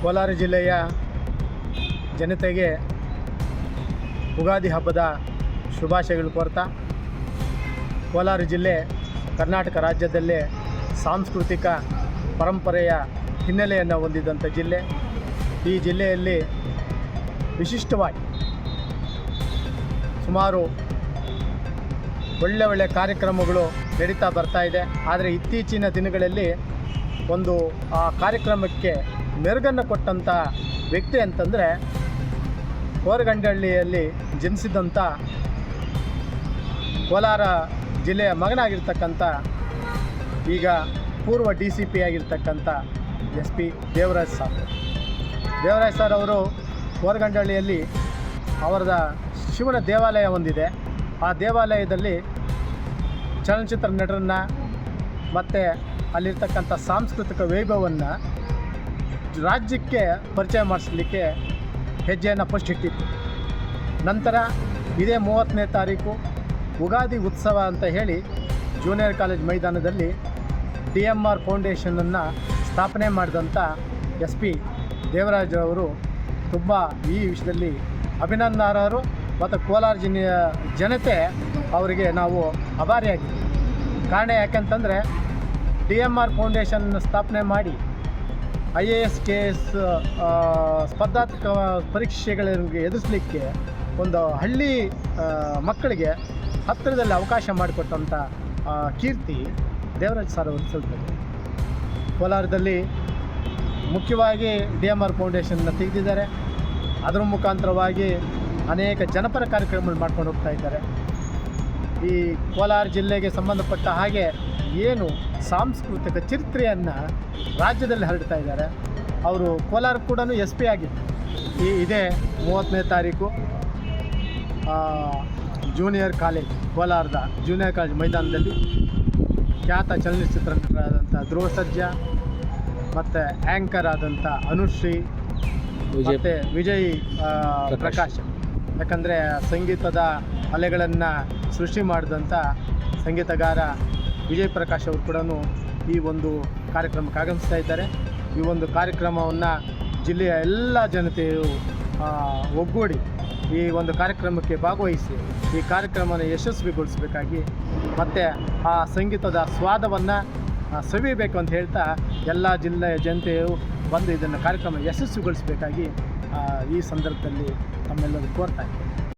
ಕೋಲಾರ ಜಿಲ್ಲೆಯ ಜನತೆಗೆ ಉಗಾದಿ ಹಬ್ಬದ ಶುಭಾಶಯಗಳು ಕೋರ್ತಾ. ಕೋಲಾರ ಜಿಲ್ಲೆ ಕರ್ನಾಟಕ ರಾಜ್ಯದಲ್ಲೇ ಸಾಂಸ್ಕೃತಿಕ ಪರಂಪರೆಯ ಹಿನ್ನೆಲೆಯನ್ನು ಹೊಂದಿದಂಥ ಜಿಲ್ಲೆ. ಈ ಜಿಲ್ಲೆಯಲ್ಲಿ ವಿಶಿಷ್ಟವಾಗಿ ಸುಮಾರು ಒಳ್ಳೆ ಒಳ್ಳೆ ಕಾರ್ಯಕ್ರಮಗಳು ನಡೀತಾ ಬರ್ತಾ ಇದೆ. ಆದರೆ ಇತ್ತೀಚಿನ ದಿನಗಳಲ್ಲಿ ಒಂದು ಆ ಕಾರ್ಯಕ್ರಮಕ್ಕೆ ಮೆರುಗನ್ನು ಕೊಟ್ಟಂಥ ವ್ಯಕ್ತಿ ಅಂತಂದರೆ ಕೋರಗಂಡಹಳ್ಳಿಯಲ್ಲಿ ಜನಿಸಿದಂಥ ಕೋಲಾರ ಜಿಲ್ಲೆಯ ಮಗನಾಗಿರ್ತಕ್ಕಂಥ ಈಗ ಪೂರ್ವ ಡಿ ಸಿ ಪಿ ಆಗಿರ್ತಕ್ಕಂಥ S P Devaraj sir. Devaraj sir ಅವರು ಕೋರಗಂಡಹಳ್ಳಿಯಲ್ಲಿ ಅವರದ ಶಿವನ ದೇವಾಲಯ ಹೊಂದಿದೆ ಆ ದೇವಾಲಯದಲ್ಲಿ ಚಲನಚಿತ್ರ ನಟರನ್ನು ಮತ್ತು ಅಲ್ಲಿರ್ತಕ್ಕಂಥ ಸಾಂಸ್ಕೃತಿಕ ವೈಭವವನ್ನು ರಾಜ್ಯಕ್ಕೆ ಪರಿಚಯ ಮಾಡಿಸ್ಲಿಕ್ಕೆ ಹೆಜ್ಜೆಯನ್ನು ಫಸ್ಟ್ ಇಟ್ಟಿತ್ತು ನಂತರ ಇದೇ ಮೂವತ್ತನೇ ತಾರೀಕು ಉಗಾದಿ ಉತ್ಸವ ಅಂತ ಹೇಳಿ ಜೂನಿಯರ್ ಕಾಲೇಜ್ ಮೈದಾನದಲ್ಲಿ ಡಿ ಎಂ ಆರ್ ಫೌಂಡೇಶನನ್ನು ಸ್ಥಾಪನೆ ಮಾಡಿದಂಥ ಎಸ್ ಪಿ ದೇವರಾಜ್ ಅವರು ತುಂಬ ಈ ವಿಷಯದಲ್ಲಿ ಅಭಿನಂದನಾರ್ಹರು ಮತ್ತು ಕೋಲಾರ ಜಿಲ್ಲೆಯ ಜನತೆ ಅವರಿಗೆ ನಾವು ಅಭಾರಿಯಾಗಿದ್ದೀವಿ ಕಾರಣ ಯಾಕೆಂತಂದರೆ ಡಿ ಎಂ ಆರ್ ಫೌಂಡೇಶನ್ ಸ್ಥಾಪನೆ ಮಾಡಿ I A S K S ಸ್ಪರ್ಧಾತ್ಮಕ ಪರೀಕ್ಷೆಗಳಿಗೆ ಎದುರಿಸಲಿಕ್ಕೆ ಒಂದು ಹಳ್ಳಿ ಮಕ್ಕಳಿಗೆ ಹತ್ತಿರದಲ್ಲಿ ಅವಕಾಶ ಮಾಡಿಕೊಟ್ಟಂಥ ಕೀರ್ತಿ ದೇವರಾಜ್ ಸರ್ ಅವರು ಸಲ್ತದೆ ಕೋಲಾರದಲ್ಲಿ ಮುಖ್ಯವಾಗಿ ಡಿ ಎಂ ಆರ್ ಫೌಂಡೇಶನ್ನ ತೆಗೆದಿದ್ದಾರೆ. ಅದರ ಮುಖಾಂತರವಾಗಿ ಅನೇಕ ಜನಪರ ಕಾರ್ಯಕ್ರಮಗಳು ಮಾಡ್ಕೊಂಡು ಹೋಗ್ತಾ ಇದ್ದಾರೆ. ಈ ಕೋಲಾರ ಜಿಲ್ಲೆಗೆ ಸಂಬಂಧಪಟ್ಟ ಹಾಗೆ ಏನು ಸಾಂಸ್ಕೃತಿಕ ಚರಿತ್ರೆಯನ್ನು ರಾಜ್ಯದಲ್ಲಿ ಹರಡ್ತಾ ಇದ್ದಾರೆ. ಅವರು ಕೋಲಾರ ಕೂಡ ಎಸ್ ಪಿ ಆಗಿದ್ದು ಈ ಇದೇ ಮೂವತ್ತನೇ ತಾರೀಕು ಜೂನಿಯರ್ ಕಾಲೇಜ್ ಕೋಲಾರದ ಜೂನಿಯರ್ ಕಾಲೇಜ್ ಮೈದಾನದಲ್ಲಿ ಖ್ಯಾತ ಚಲನಚಿತ್ರ ನಟರಾದಂಥ ಧ್ರುವ ಸರ್ಜಾ ಮತ್ತು ಆ್ಯಂಕರ್ ಆದಂಥ ಅನುಶ್ರೀ ಮತ್ತು ವಿಜಯ್. ಪ್ರಕಾಶ್. ಯಾಕಂದರೆ ಸಂಗೀತದ ಅಲೆಗಳನ್ನು ಸೃಷ್ಟಿ ಮಾಡಿದಂಥ ಸಂಗೀತಗಾರ ವಿಜಯ್ ಪ್ರಕಾಶ್ ಅವರು ಕೂಡ ಈ ಒಂದು ಕಾರ್ಯಕ್ರಮಕ್ಕೆ ಆಗಮಿಸ್ತಾ ಇದ್ದಾರೆ. ಈ ಒಂದು ಕಾರ್ಯಕ್ರಮವನ್ನು ಜಿಲ್ಲೆಯ ಎಲ್ಲ ಜನತೆಯು ಒಗ್ಗೂಡಿ ಈ ಒಂದು ಕಾರ್ಯಕ್ರಮಕ್ಕೆ ಭಾಗವಹಿಸಿ ಈ ಕಾರ್ಯಕ್ರಮನ ಯಶಸ್ವಿಗೊಳಿಸಬೇಕಾಗಿ ಮತ್ತು ಆ ಸಂಗೀತದ ಸ್ವಾದವನ್ನು ಸವಿಯಬೇಕು ಅಂತ ಹೇಳ್ತಾ ಎಲ್ಲ ಜಿಲ್ಲೆಯ ಜನತೆಯು ಬಂದು ಇದನ್ನು ಕಾರ್ಯಕ್ರಮ ಯಶಸ್ವಿಗೊಳಿಸಬೇಕಾಗಿ ಈ ಸಂದರ್ಭದಲ್ಲಿ ತಮ್ಮೆಲ್ಲರೂ ಕೋರ್ತಾ ಇದ್ದೀನಿ